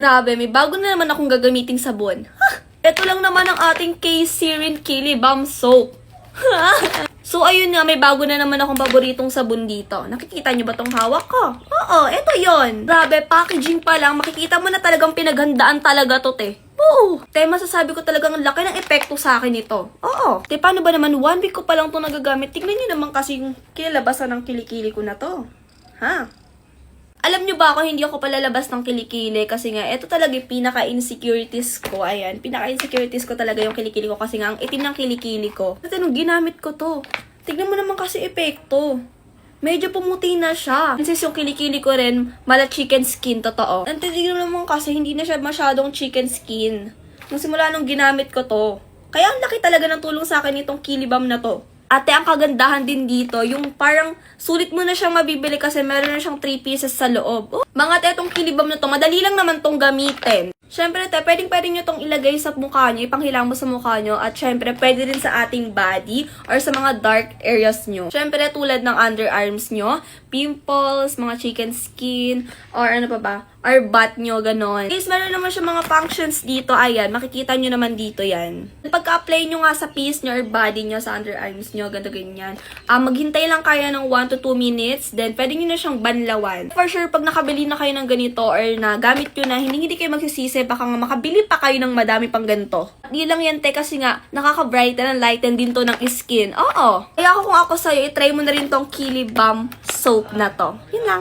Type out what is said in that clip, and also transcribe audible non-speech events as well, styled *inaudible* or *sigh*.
Grabe, may bago na naman akong gagamiting sabon. Ha! Ito lang naman ang ating K-Serin Kili Balm Soap. *laughs* so, ayun nga, may bago na naman akong paboritong sabon dito. Nakikita niyo ba tong hawak ko? Oo, ito yon. Grabe, packaging pa lang, makikita mo na talagang pinaghandaan talaga to, te. Oo. Te, masasabi ko talagang ang laki ng epekto sa akin ito. Oo. Te, paano ba naman one week ko pa lang to nagagamit? Tignan niyo naman kasi yung kinalabasan ng kilikili ko na to. Ha? Alam nyo ba ako, hindi ako palalabas ng kilikili kasi nga, ito talaga yung pinaka-insecurities ko. Ayan, pinaka-insecurities ko talaga yung kilikili ko kasi nga, ang itim ng kilikili ko. At nung ginamit ko to, tignan mo naman kasi epekto. Medyo pumuti na siya. Since yung kilikili ko rin, mala chicken skin, totoo. Ang titignan naman kasi, hindi na siya masyadong chicken skin. Nung simula nung ginamit ko to. Kaya ang laki talaga ng tulong sa akin itong kilibam na to. Ate, ang kagandahan din dito, yung parang sulit mo na siyang mabibili kasi meron na siyang 3 pieces sa loob. Oh, mga te, itong kilibam na to, madali lang naman tong gamitin. Syempre, te, pwedeng pwede nyo tong ilagay sa mukha nyo, ipanghilang mo sa mukha nyo, at syempre, pwede rin sa ating body or sa mga dark areas nyo. Syempre, tulad ng underarms nyo, pimples, mga chicken skin, or ano pa ba, or butt nyo, ganon. Guys, meron naman siya mga functions dito, ayan, makikita nyo naman dito yan. Pagka-apply nyo nga sa piece nyo or body nyo, sa underarms nyo, ganito ganyan, ah maghintay lang kaya ng 1 to 2 minutes, then pwede nyo na siyang banlawan. For sure, pag nakabili na kayo ng ganito or na gamit nyo na, hindi hindi kayo magsisisi, baka nga makabili pa kayo ng madami pang ganito. Di lang yan, te, kasi nga, nakaka-brighten and lighten din to ng skin. Oo. Kaya ako kung ako sa'yo, itry mo na rin tong Kili Balm soap na to. Yun lang.